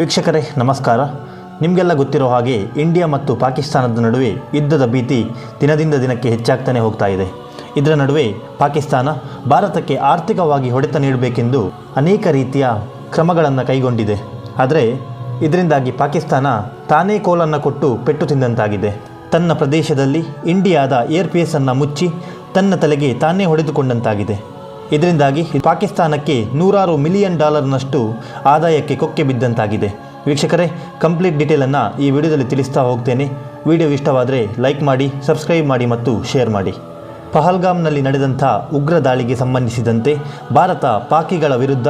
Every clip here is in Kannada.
ವೀಕ್ಷಕರೇ, ನಮಸ್ಕಾರ. ನಿಮಗೆಲ್ಲ ಗೊತ್ತಿರೋ ಹಾಗೆ ಇಂಡಿಯಾ ಮತ್ತು ಪಾಕಿಸ್ತಾನದ ನಡುವೆ ಯುದ್ಧದ ಭೀತಿ ದಿನದಿಂದ ದಿನಕ್ಕೆ ಹೆಚ್ಚಾಗ್ತಾನೆ ಹೋಗ್ತಾ ಇದೆ. ಇದರ ನಡುವೆ ಪಾಕಿಸ್ತಾನ ಭಾರತಕ್ಕೆ ಆರ್ಥಿಕವಾಗಿ ಹೊಡೆತ ನೀಡಬೇಕೆಂದು ಅನೇಕ ರೀತಿಯ ಕ್ರಮಗಳನ್ನು ಕೈಗೊಂಡಿದೆ. ಆದರೆ, ಇದರಿಂದಾಗಿ ಪಾಕಿಸ್ತಾನ ತಾನೇ ಕೋಲನ್ನು ಕೊಟ್ಟು ಪೆಟ್ಟು ತಿಂದಂತಾಗಿದೆ. ತನ್ನ ಪ್ರದೇಶದಲ್ಲಿ ಇಂಡಿಯಾದ ಏರ್ ಅನ್ನು ಮುಚ್ಚಿ ತನ್ನ ತಲೆಗೆ ತಾನೇ ಹೊಡೆದುಕೊಂಡಂತಾಗಿದೆ. ಇದರಿಂದಾಗಿ ಪಾಕಿಸ್ತಾನಕ್ಕೆ ನೂರಾರು ಮಿಲಿಯನ್ ಡಾಲರ್ನಷ್ಟು ಆದಾಯಕ್ಕೆ ಕೊಕ್ಕೆ ಬಿದ್ದಂತಾಗಿದೆ. ವೀಕ್ಷಕರೇ, ಕಂಪ್ಲೀಟ್ ಡೀಟೇಲನ್ನು ಈ ವಿಡಿಯೋದಲ್ಲಿ ತಿಳಿಸ್ತಾ ಹೋಗ್ತೇನೆ. ವಿಡಿಯೋ ಇಷ್ಟವಾದರೆ ಲೈಕ್ ಮಾಡಿ, ಸಬ್ಸ್ಕ್ರೈಬ್ ಮಾಡಿ ಮತ್ತು ಶೇರ್ ಮಾಡಿ. ಪಹಲ್ಗಾಮ್ನಲ್ಲಿ ನಡೆದಂಥ ಉಗ್ರ ದಾಳಿಗೆ ಸಂಬಂಧಿಸಿದಂತೆ ಭಾರತ ಪಾಕಿಗಳ ವಿರುದ್ಧ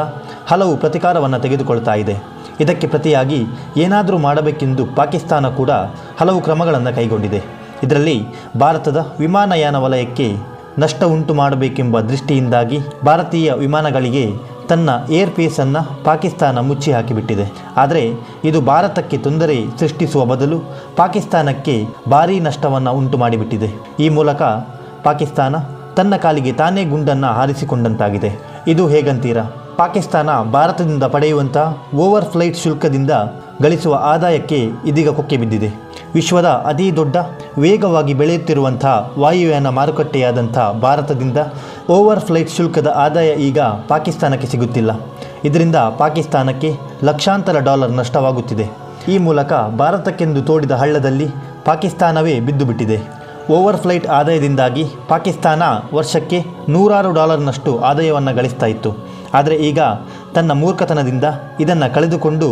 ಹಲವು ಪ್ರತಿಕಾರವನ್ನು ತೆಗೆದುಕೊಳ್ತಾ ಇದೆ. ಇದಕ್ಕೆ ಪ್ರತಿಯಾಗಿ ಏನಾದರೂ ಮಾಡಬೇಕೆಂದು ಪಾಕಿಸ್ತಾನ ಕೂಡ ಹಲವು ಕ್ರಮಗಳನ್ನು ಕೈಗೊಂಡಿದೆ. ಇದರಲ್ಲಿ ಭಾರತದ ವಿಮಾನಯಾನ ವಲಯಕ್ಕೆ ನಷ್ಟ ಉಂಟು ಮಾಡಬೇಕೆಂಬ ದೃಷ್ಟಿಯಿಂದಾಗಿ ಭಾರತೀಯ ವಿಮಾನಗಳಿಗೆ ತನ್ನ ಏರ್ ಪೇಸನ್ನು ಪಾಕಿಸ್ತಾನ ಮುಚ್ಚಿ ಹಾಕಿಬಿಟ್ಟಿದೆ. ಆದರೆ ಇದು ಭಾರತಕ್ಕೆ ತೊಂದರೆ ಸೃಷ್ಟಿಸುವ ಬದಲು ಪಾಕಿಸ್ತಾನಕ್ಕೆ ಭಾರೀ ನಷ್ಟವನ್ನು ಉಂಟು ಮಾಡಿಬಿಟ್ಟಿದೆ. ಈ ಮೂಲಕ ಪಾಕಿಸ್ತಾನ ತನ್ನ ಕಾಲಿಗೆ ತಾನೇ ಗುಂಡನ್ನು ಹಾರಿಸಿಕೊಂಡಂತಾಗಿದೆ. ಇದು ಹೇಗಂತೀರಾ? ಪಾಕಿಸ್ತಾನ ಭಾರತದಿಂದ ಪಡೆಯುವಂಥ ಓವರ್ ಫ್ಲೈಟ್ ಶುಲ್ಕದಿಂದ ಗಳಿಸುವ ಆದಾಯಕ್ಕೆ ಇದೀಗ ಕೊಕ್ಕೆ ಬಿದ್ದಿದೆ. ವಿಶ್ವದ ಅತಿ ದೊಡ್ಡ ವೇಗವಾಗಿ ಬೆಳೆಯುತ್ತಿರುವಂಥ ವಾಯುಯಾನ ಮಾರುಕಟ್ಟೆಯಾದಂಥ ಭಾರತದಿಂದ ಓವರ್ ಫ್ಲೈಟ್ ಶುಲ್ಕದ ಆದಾಯ ಈಗ ಪಾಕಿಸ್ತಾನಕ್ಕೆ ಸಿಗುತ್ತಿಲ್ಲ. ಇದರಿಂದ ಪಾಕಿಸ್ತಾನಕ್ಕೆ ಲಕ್ಷಾಂತರ ಡಾಲರ್ ನಷ್ಟವಾಗುತ್ತಿದೆ. ಈ ಮೂಲಕ ಭಾರತಕ್ಕೆಂದು ತೋಡಿದ ಹಳ್ಳದಲ್ಲಿ ಪಾಕಿಸ್ತಾನವೇ ಬಿದ್ದುಬಿಟ್ಟಿದೆ. ಓವರ್ ಫ್ಲೈಟ್ ಆದಾಯದಿಂದಾಗಿ ಪಾಕಿಸ್ತಾನ ವರ್ಷಕ್ಕೆ ನೂರಾರು ಡಾಲರ್ನಷ್ಟು ಆದಾಯವನ್ನು ಗಳಿಸ್ತಾ ಇತ್ತು. ಆದರೆ ಈಗ ತನ್ನ ಮೂರ್ಖತನದಿಂದ ಇದನ್ನು ಕಳೆದುಕೊಂಡು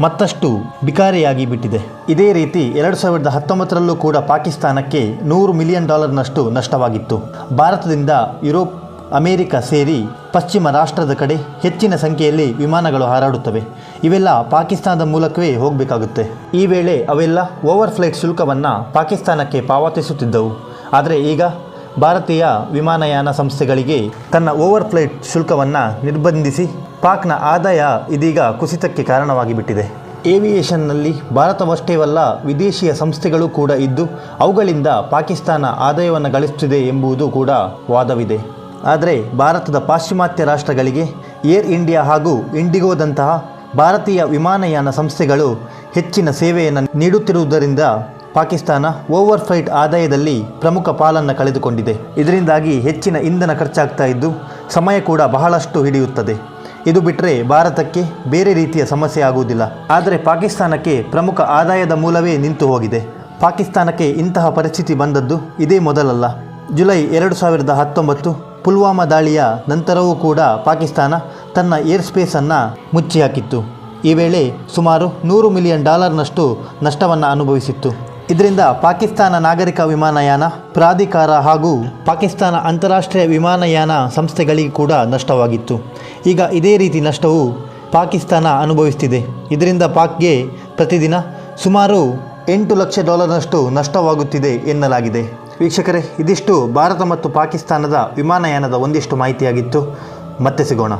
ಮತ್ತಷ್ಟು ಬಿಕಾರಿಯಾಗಿ ಬಿಟ್ಟಿದೆ. ಇದೇ ರೀತಿ ಎರಡು ಸಾವಿರದ ಹತ್ತೊಂಬತ್ತರಲ್ಲೂ ಕೂಡ ಪಾಕಿಸ್ತಾನಕ್ಕೆ ನೂರು ಮಿಲಿಯನ್ ಡಾಲರ್ನಷ್ಟು ನಷ್ಟವಾಗಿತ್ತು. ಭಾರತದಿಂದ ಯುರೋಪ್, ಅಮೇರಿಕ ಸೇರಿ ಪಶ್ಚಿಮ ರಾಷ್ಟ್ರದ ಕಡೆ ಹೆಚ್ಚಿನ ಸಂಖ್ಯೆಯಲ್ಲಿ ವಿಮಾನಗಳು ಹಾರಾಡುತ್ತವೆ. ಇವೆಲ್ಲ ಪಾಕಿಸ್ತಾನದ ಮೂಲಕವೇ ಹೋಗಬೇಕಾಗುತ್ತೆ. ಈ ವೇಳೆ ಅವೆಲ್ಲ ಓವರ್ ಫ್ಲೈಟ್ ಶುಲ್ಕವನ್ನು ಪಾಕಿಸ್ತಾನಕ್ಕೆ ಪಾವತಿಸುತ್ತಿದ್ದವು. ಆದರೆ ಈಗ ಭಾರತೀಯ ವಿಮಾನಯಾನ ಸಂಸ್ಥೆಗಳಿಗೆ ತನ್ನ ಓವರ್ ಫ್ಲೈಟ್ ಶುಲ್ಕವನ್ನು ನಿರ್ಬಂಧಿಸಿ ಪಾಕ್ನ ಆದಾಯ ಇದೀಗ ಕುಸಿತಕ್ಕೆ ಕಾರಣವಾಗಿ ಬಿಟ್ಟಿದೆ ಏವಿಯೇಷನ್ನಲ್ಲಿ ಭಾರತವಷ್ಟೇವಲ್ಲ, ವಿದೇಶಿಯ ಸಂಸ್ಥೆಗಳು ಕೂಡ ಇದ್ದು, ಅವುಗಳಿಂದ ಪಾಕಿಸ್ತಾನ ಆದಾಯವನ್ನು ಗಳಿಸುತ್ತಿದೆ ಎಂಬುದು ಕೂಡ ವಾದವಿದೆ. ಆದರೆ, ಭಾರತದ ಪಾಶ್ಚಿಮಾತ್ಯ ರಾಷ್ಟ್ರಗಳಿಗೆ ಏರ್ ಇಂಡಿಯಾ ಹಾಗೂ ಇಂಡಿಗೋದಂತಹ ಭಾರತೀಯ ವಿಮಾನಯಾನ ಸಂಸ್ಥೆಗಳು ಹೆಚ್ಚಿನ ಸೇವೆಯನ್ನು ನೀಡುತ್ತಿರುವುದರಿಂದ ಪಾಕಿಸ್ತಾನ ಓವರ್ ಫ್ಲೈಟ್ ಆದಾಯದಲ್ಲಿ ಪ್ರಮುಖ ಪಾಲನ್ನು ಕಳೆದುಕೊಂಡಿದೆ. ಇದರಿಂದಾಗಿ ಹೆಚ್ಚಿನ ಇಂಧನ ಖರ್ಚಾಗ್ತಾ ಇದ್ದು, ಸಮಯ ಕೂಡ ಬಹಳಷ್ಟು ಹಿಡಿಯುತ್ತದೆ. ಇದು ಬಿಟ್ಟರೆ ಭಾರತಕ್ಕೆ ಬೇರೆ ರೀತಿಯ ಸಮಸ್ಯೆ ಆಗುವುದಿಲ್ಲ. ಆದರೆ ಪಾಕಿಸ್ತಾನಕ್ಕೆ ಪ್ರಮುಖ ಆದಾಯದ ಮೂಲವೇ ನಿಂತು ಹೋಗಿದೆ. ಪಾಕಿಸ್ತಾನಕ್ಕೆ ಇಂತಹ ಪರಿಸ್ಥಿತಿ ಬಂದದ್ದು ಇದೇ ಮೊದಲಲ್ಲ. ಜುಲೈ ಎರಡು ಸಾವಿರದ ಹತ್ತೊಂಬತ್ತು ಪುಲ್ವಾಮಾ ದಾಳಿಯ ನಂತರವೂ ಕೂಡ ಪಾಕಿಸ್ತಾನ ತನ್ನ ಏರ್ ಸ್ಪೇಸನ್ನು ಮುಚ್ಚಿ ಹಾಕಿತ್ತು ಈ ವೇಳೆ ಸುಮಾರು ನೂರು ಮಿಲಿಯನ್ ಡಾಲರ್ನಷ್ಟು ನಷ್ಟವನ್ನು ಅನುಭವಿಸಿತ್ತು. ಇದರಿಂದ ಪಾಕಿಸ್ತಾನ ನಾಗರಿಕ ವಿಮಾನಯಾನ, ಪ್ರಾಧಿಕಾರ ಹಾಗೂ ಪಾಕಿಸ್ತಾನ ಅಂತಾರಾಷ್ಟ್ರೀಯ ವಿಮಾನಯಾನ ಸಂಸ್ಥೆಗಳಿಗೆ ಕೂಡ ನಷ್ಟವಾಗಿತ್ತು. ಈಗ ಇದೇ ರೀತಿ ನಷ್ಟವು ಪಾಕಿಸ್ತಾನ ಅನುಭವಿಸ್ತಿದೆ. ಇದರಿಂದ ಪಾಕ್ಗೆ ಪ್ರತಿದಿನ ಸುಮಾರು ಎಂಟು ಲಕ್ಷ ಡಾಲರ್ನಷ್ಟು ನಷ್ಟವಾಗುತ್ತಿದೆ ಎನ್ನಲಾಗಿದೆ. ವೀಕ್ಷಕರೇ, ಇದಿಷ್ಟು ಭಾರತ ಮತ್ತು ಪಾಕಿಸ್ತಾನದ ವಿಮಾನಯಾನದ ಒಂದಿಷ್ಟು ಮಾಹಿತಿಯಾಗಿತ್ತು. ಮತ್ತೆ ಸಿಗೋಣ.